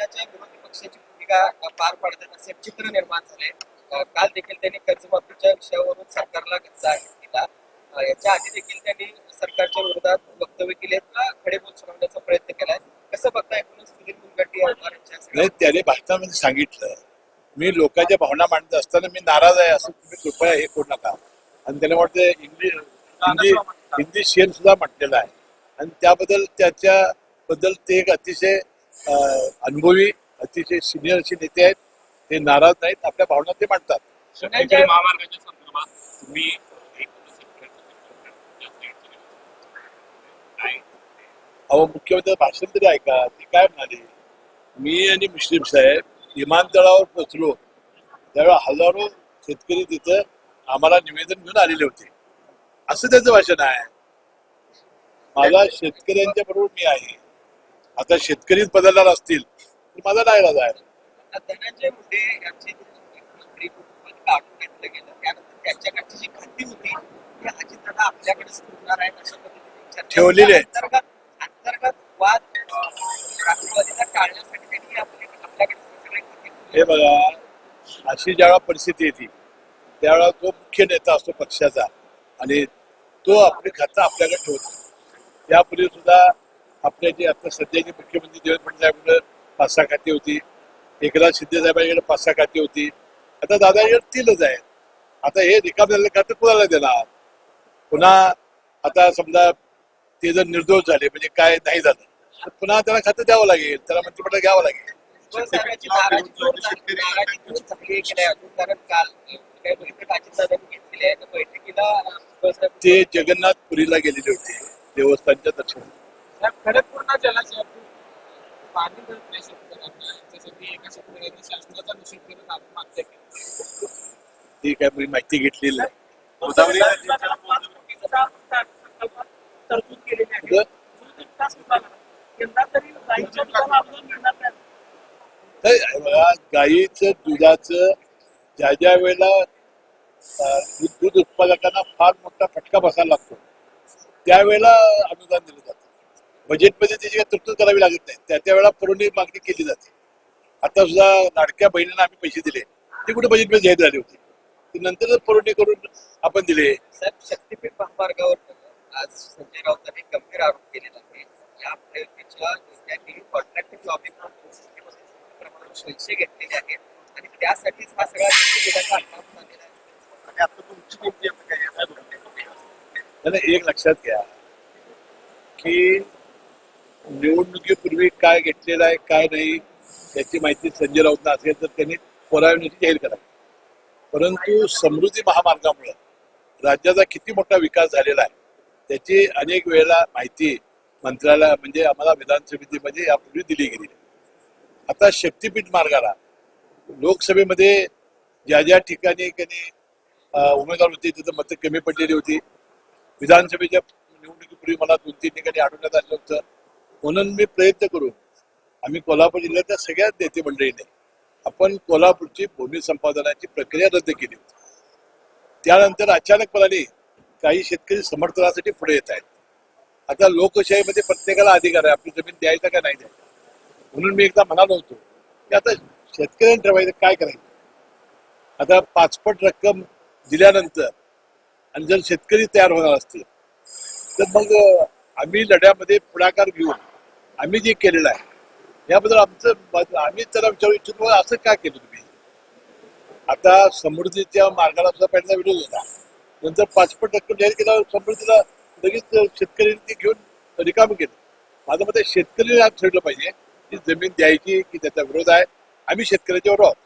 राज्याच्या विरोधी पक्षाची भूमिका पार पाडताना असे चित्र निर्माण झाले. काल देखील त्यांनी कर्जमाफीच्या विषयावरून सरकारला जाहीर केला याच्या आधी देखील त्यांनी सरकारच्या विरोधात वक्तव्य केले. खडेबोल सुनावण्याचा प्रयत्न केलाय. कसं बघता एकूणच सुधीर मुनगंटी यांच्या त्याने भाषणामध्ये सांगितलं. मी लोकांच्या भावना मांडत असताना मी नाराज आहे असं तुम्ही कृपया हे करू नका. आणि त्याला वाटतं इंग्लिश हिंदी हिंदी शेर सुद्धा म्हटलेला आहे. आणि त्याबद्दल त्याच्याबद्दल ते एक अतिशय अनुभवी अतिशय सिनियर असे नेते आहेत. ते नाराज नाहीत आपल्या भावना ते मांडतात. महामार्गाच्या संदर्भात तुम्ही अहो मुख्यमंत्री भाषण तरी ऐका. ते काय म्हणाले? मी आणि मुस्लिम साहेब विमानतळावर पोचलो त्यावेळेला हजारो शेतकरी तिथं आम्हाला निवेदन घेऊन आलेले होते. असं त्याचं भाषण आहे. माझा शेतकऱ्यांच्या बरोबर मी आहे. आता शेतकरीच बदलणार असतील तर माझा डायराज आहे धनंजय मुंडे यांची मंत्री पद काढून घेतलं गेलं त्यानंतर त्यांच्याकडची जी खाती होती ती अजितदादा आपल्याकडेच ठेवणार आहेत अशा पद्धतीने चर्चा ठेवलेली आहेत. अंतर्गत अंतर्गत वाद अं, राष्ट्रवादीला टाळण्यासाठी त्यांनी आपले आपल्याकडे सगळे खाते ठेवले. हे बघा अशी ज्यावेळा परिस्थिती येते त्यावेळेला तो मुख्य नेता असतो पक्षाचा आणि तो आपली खातं आपल्याकडे ठेवतो त्यापूर्वी सुद्धा आपल्या जे आता सध्याचे मुख्यमंत्री देवेंद्र फडणवीसांकडे पाच सहा खाती होती एकनाथ शिंदे साहेबांकडे पाच सहा खाती होती. आता दादाकडे तीनच आहेत. आता हे रिकाम झालेलं खातं कुणाला देणार? पुन्हा आता समजा ते जर निर्दोष झाले म्हणजे काय नाही झालं तर पुन्हा त्याला खातं द्यावं लागेल त्याला मंत्रिमंडळ घ्यावं लागेल. ते जगन्नाथपुरीला गेलेले होते देवस्थानच्या दर्शनाला साहेब खडकपूर्णा पाणी मिळत नाही शेतकऱ्यांना. एका शेतकऱ्यांनी शासनाचा निषेध करत आत्महत्या केली ती काय मी माहिती घेतलेली नाही गोदावरी तरतूद केलेली आहे. बरं. जो विकास होताना यंदा तरी गाईच्या दुधाला अनुदान मिळणार नाही. तर बघा, गाईचं दुधाचं ज्या ज्या वेळेला दूध उत्पादकांना फार मोठा फटका बसायला लागतो त्यावेळेला अनुदान दिलं बजेटमध्ये त्याची काही तरतूद करावी लागत नाही त्या त्यावेळेला पुरवणी मागणी केली जाते. आता सुद्धा लाडक्या बहिणींना आम्ही पैसे दिले. ते कुठे बजेटमध्ये जाहीर झाले होते? ते नंतर पुरवणी करून आपण दिले. साहेब शक्तीपीठ महामार्गावर आज संजय राऊतांनी गंभीर आरोप केलेला आहे. या प्रयोगाच्या त्यांनी कॉन्ट्रॅक्ट जॉबिंग प्रमाणात पैसे घेतलेले आहेत. आणि त्यासाठीच हा सगळा झालेला आहे. आणि आता तुमची कोणती एक लक्षात घ्या. की निवडणुकीपूर्वी काय घेतलेलं आहे काय नाही याची माहिती संजय राऊतला असेल तर त्यांनी पुराव्यानुसार जाहीर करावी परंतु समृद्धी महामार्गामुळे राज्याचा किती मोठा विकास झालेला आहे त्याची अनेक वेळेला माहिती मंत्रालया म्हणजे आम्हाला विधानसभेमध्ये यापूर्वी दिली गेली. आता शक्तीपीठ मार्गाला लोकसभेमध्ये ज्या ज्या ठिकाणी त्यांनी उमेदवार होते तिथं मतं कमी पडलेली होती. विधानसभेच्या निवडणुकीपूर्वी मला दोन तीन ठिकाणी आढळण्यात आलं होतं. म्हणून मी प्रयत्न करून आम्ही कोल्हापूर जिल्ह्यातल्या सगळ्याच नेते मंडळीने आपण कोल्हापूरची भूमी संपादनाची प्रक्रिया रद्द केली. होती त्यानंतर अचानकपणाने काही शेतकरी समर्थनासाठी पुढे येत आहेत. आता लोकशाहीमध्ये प्रत्येकाला अधिकार आहे. आपली जमीन द्यायचा का नाही द्यायचा? म्हणून मी एकदा म्हणालो होतो की आता शेतकऱ्यांनी ठरवायचं काय करायचं? आता पाचपट रक्कम दिल्यानंतर आणि जर शेतकरी तयार होणार असतील तर मग आम्ही लढ्यामध्ये पुढाकार घेऊन आम्ही जे केलेलं आहे याबद्दल आमचं आम्ही त्याला विचारू इच्छितो असं का केलं तुम्ही? आता समृद्धीच्या मार्गाला सुद्धा पहिल्यांदा विरोध होता. नंतर पाचपट रक्कम जाहीर केल्यावर समृद्धीला लगेच शेतकऱ्यांनी ते घेऊन रिकाम केलं. माझं मते शेतकरी आज ठरलं पाहिजे की जमीन द्यायची की त्याचा विरोध आहे. आम्ही शेतकऱ्याच्यावर आहोत.